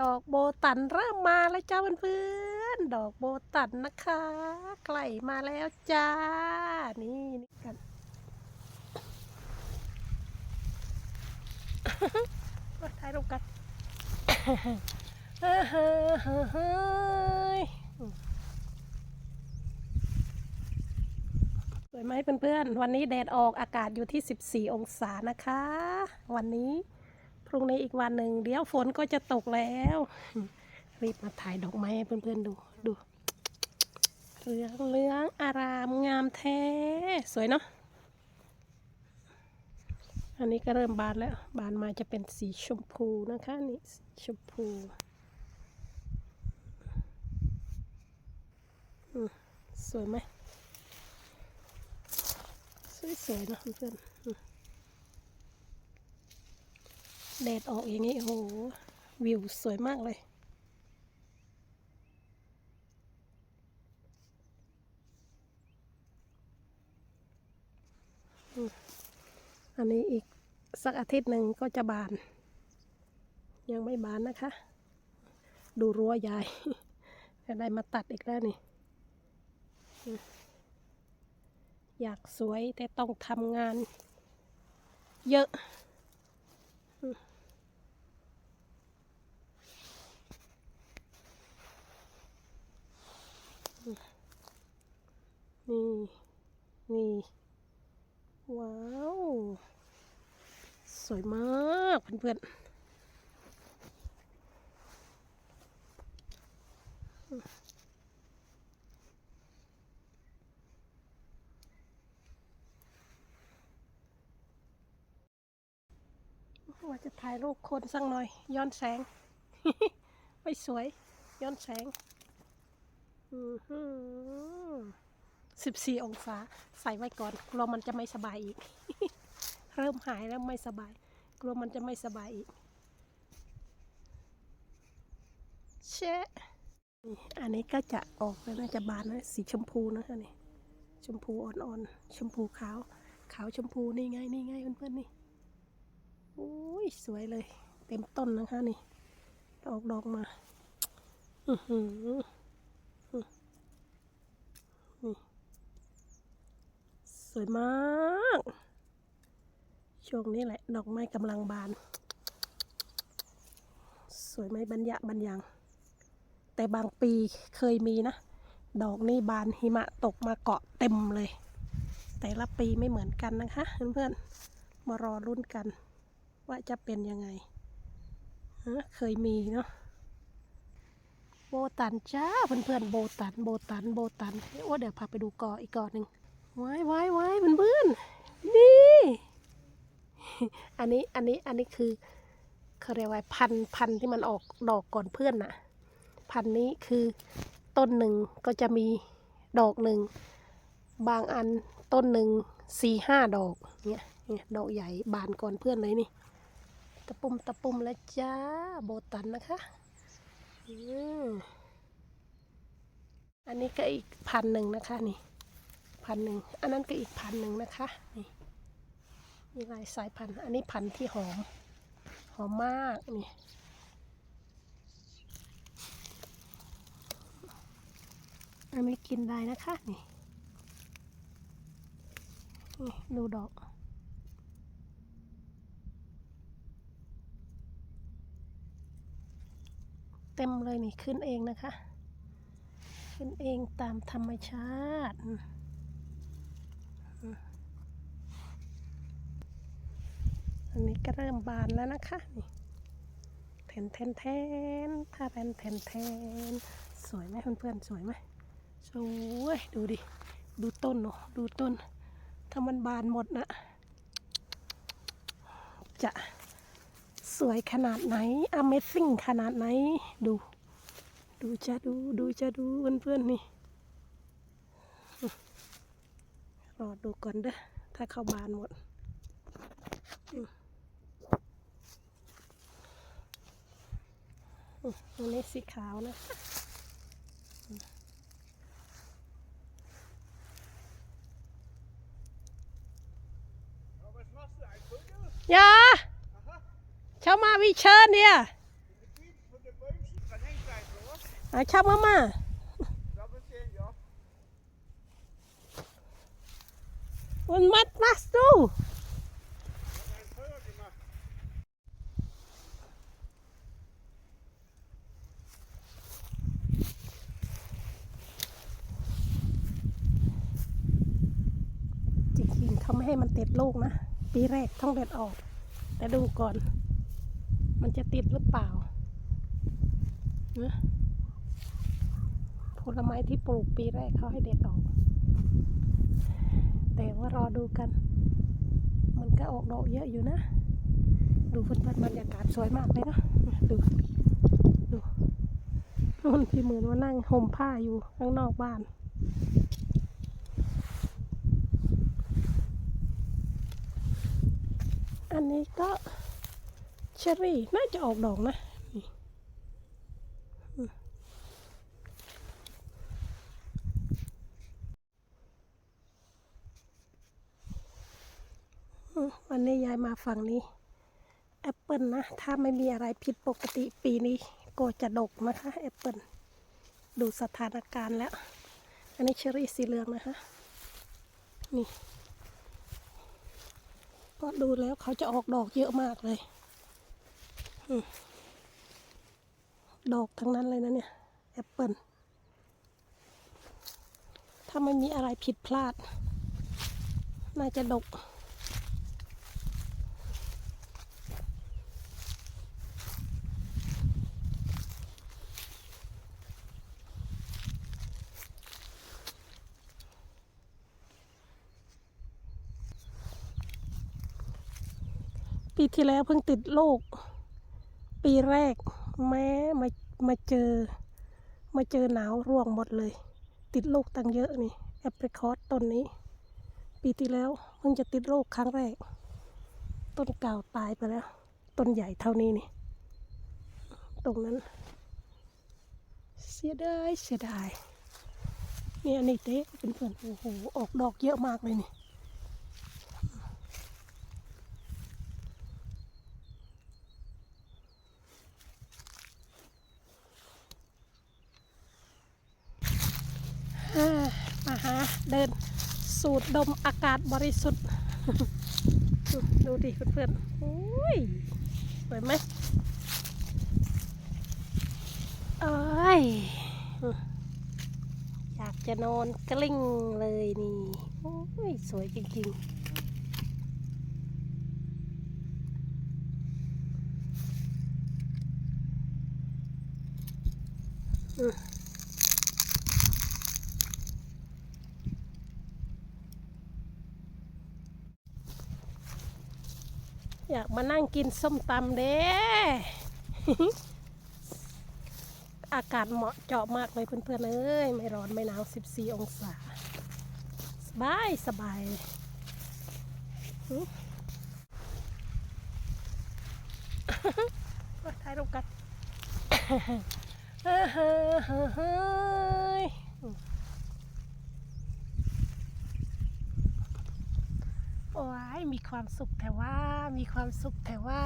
ดอกโบตันเริ่มมาแล้วจ้าเพื่อนๆดอกโบตันนะคะใกล้มาแล้วจ้า นี่นี่กันมาถ่ายรูปกันเฮ้ยเฮ้ยเฮ้ยเฮ้ยสวยไหมเพื่อนๆ วันนี้แดดออกอากาศอยู่ที่ 14 องศานะคะ วันนี้ พรุ่งนี้อีกวันหนึ่งเดี๋ยวฝนก็จะตกแล้ว รีบมาถ่ายดอกไม้ให้เพื่อนๆดูดูเหลืองเหลืองอารามงามแท้ สวยเนาะอันนี้ก็เริ่มบานแล้ว บานมาจะเป็นสีชมพูนะคะนี่ชมพูสวยไหมสวยๆนะเพื่อนๆ แดดออกอย่างนี้โอ้โหวิวสวยมากเลย อันนี้อีกสักอาทิตย์หนึ่งก็จะบาน ยังไม่บานนะคะ ดูรั้วยายจะได้มาตัดอีกแล้วนี่ อยากสวยแต่ต้องทำงานเยอะ นี่ นี่ ว้าว สวยมากเพื่อนๆว่าจะถ่ายรูปคนสักหน่อย ย้อนแสง ไม่สวย ย้อนแสง อือ หือสิบสี่องศา ใส่ไว้ก่อน กลัวมันจะไม่สบายอีก เริ่มหายแล้วไม่สบาย กลัวมันจะไม่สบายอีก เชะนี่อันนี้ก็จะออกแล้วนะจะบานนะ สีชมพูนะคะนี่ ชมพูอ่อนๆ ชมพูขาว ขาวชมพูนี่ไงนี่ไงเพื่อนๆนี่โอ้ยสวยเลย เต็มต้นนะคะนี่ ออกดอกมา อือหือ ส วยมาก ช่วงนี้แหละ ดอกไม้กำลังบาน สวยไหมบรรยะบรรยัง แต่บางปีเคยมีนะ ดอกนี่บานหิมะตกมาเกาะเต็มเลย แต่ละปีไม่เหมือนกันนะคะเพื่อนๆ มารอรุ่นกัน ว่าจะเป็นยังไง เคยมีเนาะโบตันจ้าเพื่อนๆโบตันโบตันโบตันโอ้เดี๋ยวพาไปดูกออีกกอหนึ่ง ว้ายว้ายว้ายเพื่อนๆนี่ อันนี้อันนี้อันนี้คือเขาเรียกว่าพันพันที่มันออกดอกก่อนเพื่อนน่ะ พันนี้คือต้นหนึ่งก็จะมีดอกหนึ่งบางอันต้นหนึ่งสี่ห้าดอกเนี่ยเนี่ยดอกใหญ่บานก่อนเพื่อนเลยนี่ตะปุ่มตะปุ่มแล้วจ้าโบตันนะคะอืมอันนี้ก็อีกพันหนึ่งนะคะนี่ พันหนึ่งอันนั้นก็อีกพันหนึ่งนะคะนี่มีหลายสายพันธุ์อันนี้พันธุ์ที่หอม หอมมากนี่อันนี้กินได้นะคะนี่นี่ดูดอกเต็มเลยนี่ขึ้นเองนะคะ ขึ้นเองตามธรรมชาติอืมอืม อันนี้ก็เริ่มบานแล้วนะคะนี่แทนแทนแทนถ้าแทนแทนแทนสวยไหมเพื่อนๆสวยไหมสวยดูดิ ดูต้นเนาะดูต้น ถ้ามันบานหมดนะจะสวยขนาดไหน Amazing ขนาดไหน ดู ดูจะดู ดูจะดูเพื่อนๆนี่ รอดูก่อนเด้อ ถ้าเข้าบานหมด อืม อืมอันนี้สีขาวนะอืม Aber was machst du? Ein Vögel? อย่าชาวมาวิเชิญเนี่ย Gebiet von der อะชอบมามา Und was machst du? จริงๆเขาไม่ ให้มันติดลูกนะ ปีแรกต้องเด็ดออก แต่ดูก่อน มันจะติดหรือเปล่านะผลไม้ที่ปลูกปีแรกเขาให้เด็ดออก แต่ว่ารอดูกัน มันก็ออกดอกเยอะอยู่นะ ดูเพื่อนๆบรรยากาศสวยมากเลยนะดูดูมันพี่เหมือนว่านั่งห่มผ้าอยู่ข้างนอกบ้าน อันนี้ก็เชอรี่น่าจะออกดอกนะวันนี้ยายมาฝั่งนี้แอปเปิลนะ ถ้าไม่มีอะไรผิดปกติปีนี้ก็จะดกนะคะแอปเปิลดูสถานการณ์แล้ว อันนี้เชอรี่สีเหลืองนะคะนี่ ก็ดูแล้วเขาจะออกดอกเยอะมากเลย ดอกทั้งนั้นเลยนะเนี่ยแอปเปิลถ้าไม่มีอะไรผิดพลาด น่าจะดก ปีที่แล้วเพิ่งติดโรคปีแรกแม้มามาเจอ มาเจอหนาวร่วงหมดเลย ติดโรคตั้งเยอะนี่แอปเปิลคอสต้นนี้ ปีที่แล้วเพิ่งจะติดโรคครั้งแรก ต้นเก่าตายไปแล้ว ต้นใหญ่เท่านี้นี่ ตรงนั้น เสียดายเสียดายนี่อันนี้เต๊ะเป็นเพื่อนโอ้โหออกดอกเยอะมากเลยนี่ อ่ามาหาเดิน สูดดมอากาศบริสุทธิ์ ดูดิเพื่อนๆโอ้ยสวยไหมเอ้ยอยากจะนอนกลิ้งเลยนี่ โอ้ย สวยจริงๆอืม อยากมานั่งกินส้มตำเด้อากาศเหมาะเจาะมากเลยเพื่อนๆเอ้ยไม่ร้อนไม่หนาว 14 องศา สบายสบายมาถ่ายรูปกันเฮ้ย โอ้ยมีความสุขแต่ว่ามีความสุขแต่ว่า